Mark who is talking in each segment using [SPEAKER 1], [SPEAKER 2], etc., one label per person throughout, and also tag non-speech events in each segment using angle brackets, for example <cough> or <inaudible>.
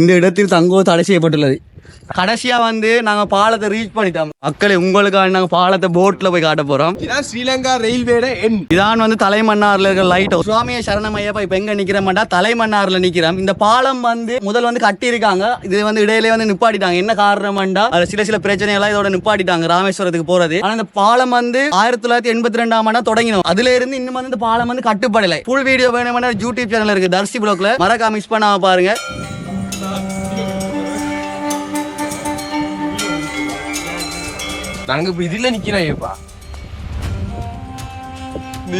[SPEAKER 1] இந்த இடத்தில் தங்குவது தடை செய்யப்பட்டுள்ளது. கடைசியா வந்து நாங்க பாலத்தை ரீச் பண்ணிட்டோம். மக்களே உங்களுக்காக நாங்க பாலத்தை போட்ல போய் காட்ட போறோம்.
[SPEAKER 2] இதான் ஸ்ரீலங்கா ரயில்வேட எண்
[SPEAKER 1] இதான் வந்து தலைமன்னார்ல இருக்கிற லைட் ஹவுஸ் சுவாமிய சரணமையப்பா இப்ப எங்க நிக்கிறோம்டா தலைமன்னார்ல நிக்கிறோம். இந்த பாலம் வந்து முதல் வந்து கட்டி இருக்காங்க இது வந்து இடையிலே வந்து நிப்பாட்டிட்டாங்க. என்ன காரணம்டா சில சில பிரச்சனைகள் இதோட நிப்பாட்டிட்டாங்க ராமேஸ்வரத்துக்கு போறது. ஆனா இந்த பாலம் வந்து ஆயிரத்தி தொள்ளாயிரத்தி எண்பத்தி ரெண்டாம் ஆண்டா தொடங்கினோம். அதுல இருந்து இன்னும் வந்து இந்த பாலம் வந்து கட்டுப்படலை. ஃபுல் வீடியோ வேணும்னா யூடியூப் சேனல் இருக்கு. தர்சி பிளாக்ல மறக்காம மிஸ் பண்ணாம பாருங்க.
[SPEAKER 2] நாங்க இப்ப இதுல நிக்கிறோம் ஏப்பா?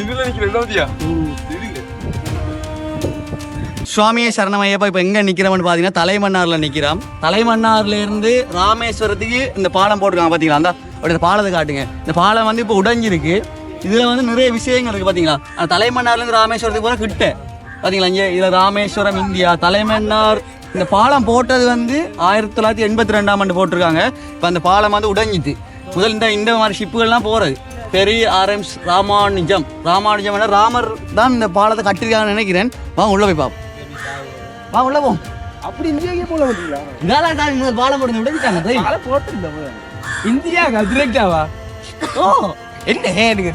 [SPEAKER 2] இதுல நிக்கிறோம் பத்தியா?
[SPEAKER 1] சுவாமியே சரணமையப்பா இப்போ எங்கே நிற்கிறோம்னு பார்த்தீங்கன்னா தலைமன்னாரில் நிற்கிறோம் தலைமன்னார்ல இருந்து ராமேஸ்வரத்துக்கு இந்த பாலம் போட்டிருக்காங்க பார்த்தீங்களா அந்த அப்படி இந்த பாலத்தை காட்டுங்க. இந்த பாலம் வந்து இப்போ உடைஞ்சிருக்கு. இதில் வந்து நிறைய விஷயங்கள் இருக்குது பார்த்தீங்களா அந்த தலைமன்னார்லேருந்து ராமேஸ்வரத்துக்கு போகிற கிட்ட. பார்த்தீங்களா இங்கே இதில் ராமேஸ்வரம் இந்தியா. தலைமன்னார் இந்த பாலம் போட்டது வந்து ஆயிரத்தி தொள்ளாயிரத்தி எண்பத்தி ரெண்டாம் ஆண்டு போட்டிருக்காங்க. இப்போ அந்த பாலம் வந்து உடைஞ்சிட்டு. முதல் இந்த இந்த மாதிரி ஷிப்புகள்லாம் போகிறது பெரிய ஆர்எம்ஸ் ராமானுஜம். ராமானுஜம் ராமர் தான் இந்த பாலத்தை கட்டியிருக்காங்கன்னு நினைக்கிறேன். வாங்க உள்ள போய் பார்ப்போம் வா உள்ள போ.
[SPEAKER 2] அப்படி இந்தியாக்கே போல மாட்டீங்களா
[SPEAKER 1] தான் இந்த பாலம் போட்டு விடுவிட்டாங்க
[SPEAKER 2] இந்தியாக்கா டிரெக்டாவா
[SPEAKER 1] ஓ
[SPEAKER 2] என்ன எனக்கு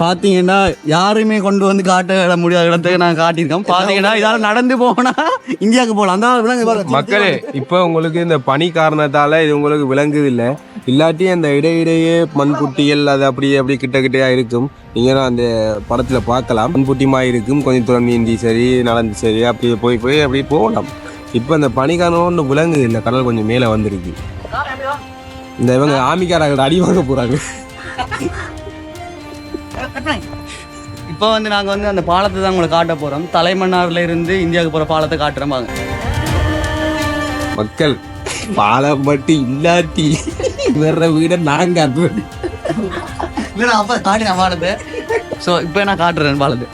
[SPEAKER 1] பாத்தீங்கன்னா யாருமே கொண்டு வந்து காட்ட முடியாத இடத்துக்கு நான் காட்டியிருக்கோம். பாத்தீங்கன்னா இதால நடந்து போனா இந்தியாவுக்கு போகலாம் அந்த.
[SPEAKER 3] மக்களே இப்போ உங்களுக்கு இந்த பனி காரணத்தால இது உங்களுக்கு விளங்குது இல்லை? இல்லாட்டி அந்த இடையிடையே மண்புட்டிகள் அது அப்படியே அப்படி கிட்ட கிட்டையா இருக்கும். நீங்க அந்த படத்துல பார்க்கலாம். மண்புட்டிமா இருக்கும். கொஞ்சம் தூரம் நீந்தி சரி நடந்து சரி அப்படியே போய் போய் அப்படியே போகலாம். இப்போ இந்த பனி காரணம் ஒன்றும் விளங்குது இல்லை கடல் கொஞ்சம் மேலே வந்திருக்கு. இந்த இவங்க ஆமிக்காரர்கள் அடி வாங்க போறாங்க.
[SPEAKER 1] இப்போ வந்து நாங்க வந்து அந்த பாலத்தை தான் உங்களை காட்ட போறோம். தலைமன்னார்ல இருந்து இந்தியாவுக்கு போற பாலத்தை காட்டுறோம் வாங்க.
[SPEAKER 3] மக்கள் பாலம் மட்டும் இல்லாட்டி வேற வீட நாங்க அது.
[SPEAKER 1] இல்ல அப்ப பாலத்தை. ஸோ இப்போ நான் காட்டுறேன் பாலத்தை.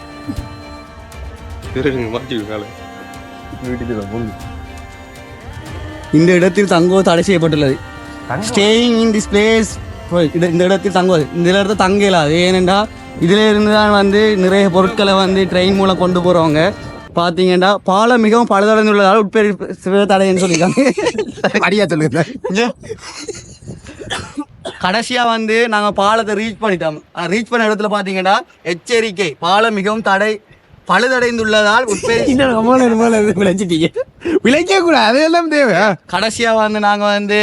[SPEAKER 3] மாட்டி வீட்டுக்கு தான் போகணும்
[SPEAKER 1] இந்த இடத்தில் தங்குவது தடை செய்யப்பட்டுள்ளது. ஸ்டேயிங் இன் திஸ் பிளேஸ் இந்த இடத்தில் தங்குவது. இந்த இடத்துல தங்க இயலாது ஏனென்றா இதில் இருந்து தான் வந்து நிறைய பொருட்களை வந்து ட்ரெயின் மூலம் கொண்டு போகிறவங்க பார்த்தீங்கன்னா பாலம் மிகவும் பழுதடைந்துள்ளதால் உட்பெரு தடைன்னு சொல்லியிருக்காங்க. <laughs>
[SPEAKER 2] அடியா சொல்லுங்க
[SPEAKER 1] கடைசியாக வந்து நாங்கள் பாலத்தை ரீச் பண்ணிட்டோம். ரீச் பண்ண இடத்துல பார்த்தீங்கன்னா எச்சரிக்கை. பாலம் மிகவும் தடை பழுதடைந்துள்ளதால் <laughs>
[SPEAKER 2] விளைச்சிட்டீங்க விளைக்க கூடாது அதெல்லாம் தேவை.
[SPEAKER 1] கடைசியாக வந்து நாங்கள் வந்து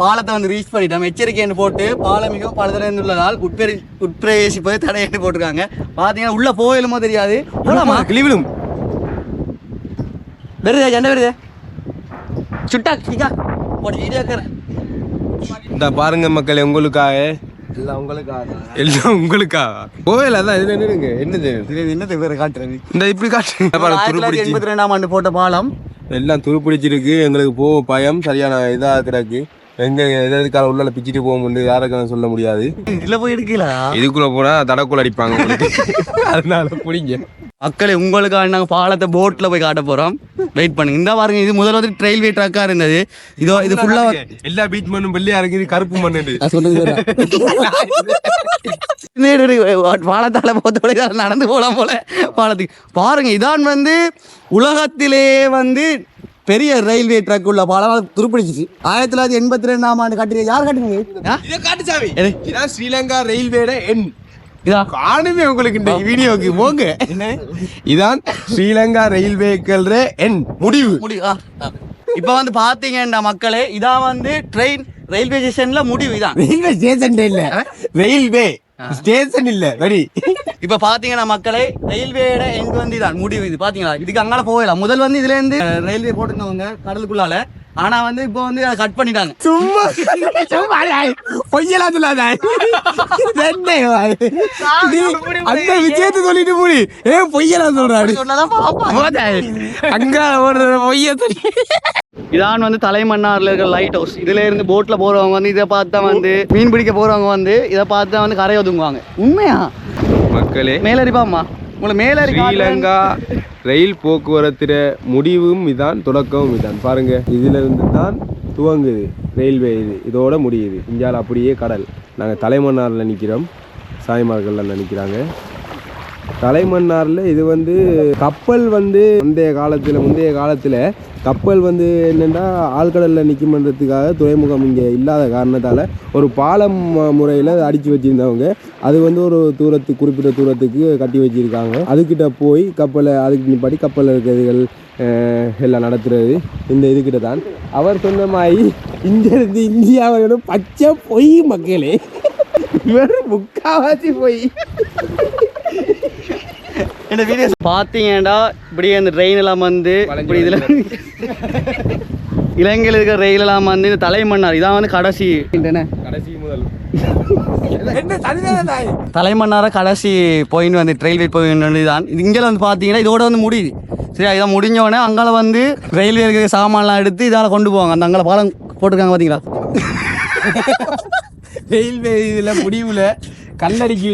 [SPEAKER 1] பாலத்தை வந்து ரீச் பண்ணிட்டோம். எச்சரிக்கைன்னு போட்டு பாலம் மிகவும் பழுதடைந்துள்ளதால் உட்பிர உட்பிரவேசிப்பது தடையிட்டு போட்டிருக்காங்க. பார்த்தீங்கன்னா உள்ள போயிலுமோ தெரியாது. போலாமா?
[SPEAKER 2] கிளிவிலும்.
[SPEAKER 1] வருதே ஜெண்டை வருதே? சுட்டா கிக்கா போட்டு
[SPEAKER 3] இந்த பாருங்க மக்களே உங்களுக்காக
[SPEAKER 2] எல்லாம் உங்களுக்காக.
[SPEAKER 3] எல்லாம் உங்களுக்கா? கோவில் அதான் இதுல நின்னுங்க என்னது?
[SPEAKER 1] பேரை காட்டுறது
[SPEAKER 3] இந்த இப்படி காட்டு பாருங்க,
[SPEAKER 1] ஆயிரத்தி
[SPEAKER 3] துரு
[SPEAKER 1] தொள்ளாயிரத்தி
[SPEAKER 3] பிடிச்சி
[SPEAKER 1] எண்பத்தி ரெண்டாம் ஆண்டு போட்ட பாலம்.
[SPEAKER 3] எல்லாம் துரு பிடிச்சிருக்கு எங்களுக்கு போக பயம். சரியான இதா கிடக்கு. எங்க எதுக்கால உள்ள பிச்சுட்டு போக முடியாது யாருக்கும் சொல்ல முடியாது.
[SPEAKER 1] இதுல போய் எடுக்கலா
[SPEAKER 3] இதுக்குள்ள போனா தடக்குள்ள அடிப்பாங்க. <laughs> அதனால பிடிங்க.
[SPEAKER 1] மக்களே உங்களுக்காக நாங்கள் பாலத்தை போட்டில் போய் காட்ட போகிறோம் வெயிட் பண்ணுங்க. இந்த பாருங்க இது முதல்ல வந்து ரயில்வே ட்ராக்காக இருந்தது. இதோ இது ஃபுல்லாக
[SPEAKER 3] எல்லா பீச் மண்ணும் வெள்ளையா இருக்குது கருப்பு மண்ணு <laughs>
[SPEAKER 1] பாலத்தால போத்தோட நடந்து போகலாம் போல. பாலத்துக்கு. பாருங்க இதான் வந்து உலகத்திலே வந்து பெரிய ரயில்வே ட்ராக் உள்ள பாலம். துருப்பிடிச்சிச்சு. ஆயிரத்தி தொள்ளாயிரத்தி எண்பத்தி ரெண்டாம் ஆண்டு கட்டின யார் கட்டினது? ஆ?
[SPEAKER 2] இதை காட்டு சாமி.
[SPEAKER 1] எது?
[SPEAKER 2] இதான் ஸ்ரீலங்கா ரயில்வேட எண்.
[SPEAKER 1] இதா?
[SPEAKER 2] காணுமே உங்களுக்கு இந்த வீடியோக்கு போங்க. இதான் ஸ்ரீலங்கா ரயில்வேக்கள் எண் முடிவு.
[SPEAKER 1] இப்ப வந்து பாத்தீங்கன்னா மக்களே இதான் வந்து ட்ரெயின் ரயில்வே ஸ்டேஷன்ல முடிவு இதான்.
[SPEAKER 2] ரயில்வே ஸ்டேஷன் இல்ல. ரயில்வே ஸ்டேஷன் இல்ல. வெரி
[SPEAKER 1] இப்ப பாத்தீங்கன்னா மக்களே ரயில்வேட எங்க வந்து இதான். முடிவு இது. பாத்தீங்களா? இதுக்கு அங்கால போகலாம். முதல் வந்து இதுல இருந்து ரயில்வே போட்டுருந்தவங்க கடலுக்குள்ளால. ஆனா வந்து இப்போ வந்து அதை கட் பண்ணிட்டாங்க.
[SPEAKER 2] சும்மா. சும்மா பொய்யலாம் சொல்லாத. அந்த விஷயத்தை சொல்லிட்டு போடி ஏ பொய்யலாம் சொல்றாரு அங்க ஒரு பொய்ய
[SPEAKER 1] இதான் வந்து தலைமன்னார்ல இருக்கிற லைட் ஹவுஸ் இதுல இருந்து போட்ல போறவங்க வந்து இதை பார்த்தா வந்து மீன் பிடிக்க போறவங்க வந்து இதை பார்த்தா வந்து கரையை ஒதுங்குவாங்க. உண்மையா?
[SPEAKER 3] மக்களே.
[SPEAKER 1] மேலரிப்பாம்மா உங்களை மேலரி
[SPEAKER 3] ஸ்ரீலங்கா ரயில் போக்குவரத்துல முடிவும் இதான் தொடக்கமும் இதான். பாருங்க இதுல இருந்து தான் துவங்குது ரயில்வே இது. இதோட முடியுது. இந்தியாவில் அப்படியே கடல். நாங்கள் தலைமன்னாரில் நிற்கிறோம் சாய்மார்கள்ல நினைக்கிறாங்க தலைமன்னாரில் இது வந்து கப்பல் வந்து முந்தைய காலத்தில் முந்தைய காலத்தில் கப்பல் வந்து என்னென்னா ஆழ்கடலில் நிற்குமன்றதுக்காக துறைமுகம் இங்கே இல்லாத காரணத்தால் ஒரு பாலம் முறையில் அடித்து வச்சுருந்தவங்க. அது வந்து ஒரு தூரத்துக்கு குறிப்பிட்ட தூரத்துக்கு கட்டி வச்சுருக்காங்க. அதுக்கிட்ட போய் கப்பலை அதுக்கு நிப்பாட்டி கப்பலில் இருக்கிறதுகள் எல்லாம் நடத்துகிறது இந்த இதுக்கிட்ட தான். அவர் சொன்ன மாதிரி இங்கேருந்து இந்தியாவோட பச்சை பொய் மக்களே. இவர் முக்காவாசி பொய்.
[SPEAKER 1] இந்த வீடியோ <laughs> பார்த்தீங்கன்னா இப்படி அந்த ட்ரெயின் எல்லாம் வந்து இப்படி இதில் <laughs> இலங்கையில் இருக்கிற ரயில் எல்லாம் வந்து இந்த தலைமன்னார் இதான் வந்து கடைசி. என்ன
[SPEAKER 3] கடைசி முதல். <laughs>
[SPEAKER 1] தலைமன்னார கடைசி பாயிண்ட் வந்து ரயில்வே பாயிண்ட் தான். இது இங்கே வந்து பார்த்தீங்கன்னா இதோட வந்து முடியுது. சரியா? இதான் முடிஞ்சோடனே அங்கால வந்து ரயில்வே இருக்கிற சாமான்லாம் எடுத்து இதால் கொண்டு போவாங்க. அந்த அங்கால பாலம் போட்டிருக்காங்க பார்த்தீங்களா
[SPEAKER 2] ரயில்வே இதுல முடிவுல கல்லடிக்கி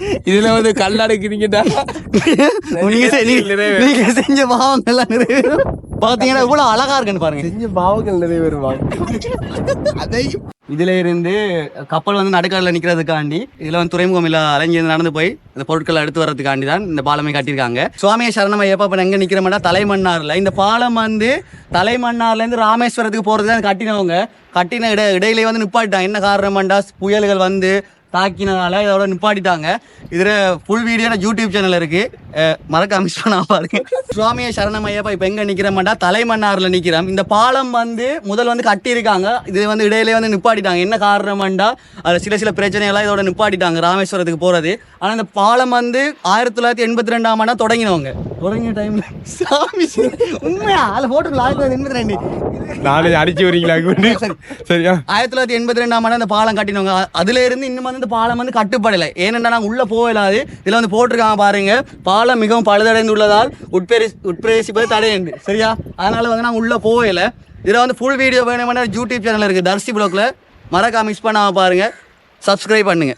[SPEAKER 2] இதுல வந்து கல்லடைக்கிறீங்கடா.
[SPEAKER 1] நீங்க நீங்க- செஞ்ச பாவங்கள்லாம் நிறைவேறும் பார்த்தீங்கன்னா இவ்வளோ அழகா இருக்குன்னு பாருங்க.
[SPEAKER 3] செஞ்ச பாவங்கள் நிறைவேறுவாங்க
[SPEAKER 2] அதையும்.
[SPEAKER 1] இதுல இருந்து கப்பல் வந்து நடுக்கடலில் நிக்கிறதுக்காண்டி இதுல வந்து துறைமுகம் இல்ல அலைஞ்சிருந்து நடந்து போய் இந்த பொருட்களை எடுத்து வர்றதுக்காண்டி தான் இந்த பாலமே கட்டியிருக்காங்க. சுவாமிய சரணம் ஐயப்பா இப்ப எங்க நிக்கிறோம்னா தலைமன்னார்ல. இந்த பாலம் வந்து தலைமன்னார்ல இருந்து ராமேஸ்வரத்துக்கு போறது தான் கட்டினவங்க. கட்டின இட இடையிலே வந்து நிப்பாட்டிட்டாங்க. என்ன காரணம்டா புயல்கள் வந்து தாக்கினதால இதோட நிப்பாட்டிட்டாங்க. இதுல ஃபுல் வீடியோ யூடியூப் சேனல் இருக்கு. அஹ் மறக்காம மிஸ் பண்ண பாருங்க. சுவாமியை சரணம் ஐயப்பா இப்ப எங்க நிக்கிறோம்டா? தலைமன்னார்ல நிக்கிறோம். இந்த பாலம் வந்து முதல் வந்து கட்டியிருக்காங்க. இது வந்து இடையிலே வந்து நிப்பாட்டிட்டாங்க. என்ன காரணம்டா? அது சில சில பிரச்சனைகள்லாம் இதோட நிப்பாட்டிட்டாங்க. ராமேஸ்வரத்துக்கு போறது. ஆனா இந்த பாலம் வந்து ஆயிரத்தி தொள்ளாயிரத்தி எண்பத்தி ரெண்டாம் ஆண்டா தொடங்கினவங்க. தொடங்கிய டைம்ல சாமி உண்மையா? அதில் போட்டுக்கலாம் ஆயிரத்தி தொள்ளாயிரத்தி எண்பத்தி ரெண்டு.
[SPEAKER 3] நாளை அடிச்சு வரீங்களா கொண்டு சரியா?
[SPEAKER 1] ஆயிரத்தி தொள்ளாயிரத்தி எண்பத்தி ரெண்டாம் ஆண்டு அந்த பாலம் கட்டினவங்க. அதுல இருந்து இன்னும் வந்து இந்த பாலம் வந்து கட்டுப்படலை. ஏனென்றா நாங்கள் உள்ள போகலாது இதுல வந்து போட்டிருக்காங்க பாருங்க. பாலம் மிகவும் பழுதடைந்துள்ளதால் உட்பிரே உட்பிரவேசிப்பது தடையுண்டு சரியா? அதனால வந்து நாங்கள் உள்ள போகல இதுல வந்து ஃபுல் வீடியோ வேணுமென்னா யூடியூப் சேனல் இருக்கு. தர்சி பிளாக்ல மறக்காம மிஸ் பண்ணாம பாருங்க. சப்ஸ்கிரைப் பண்ணுங்க.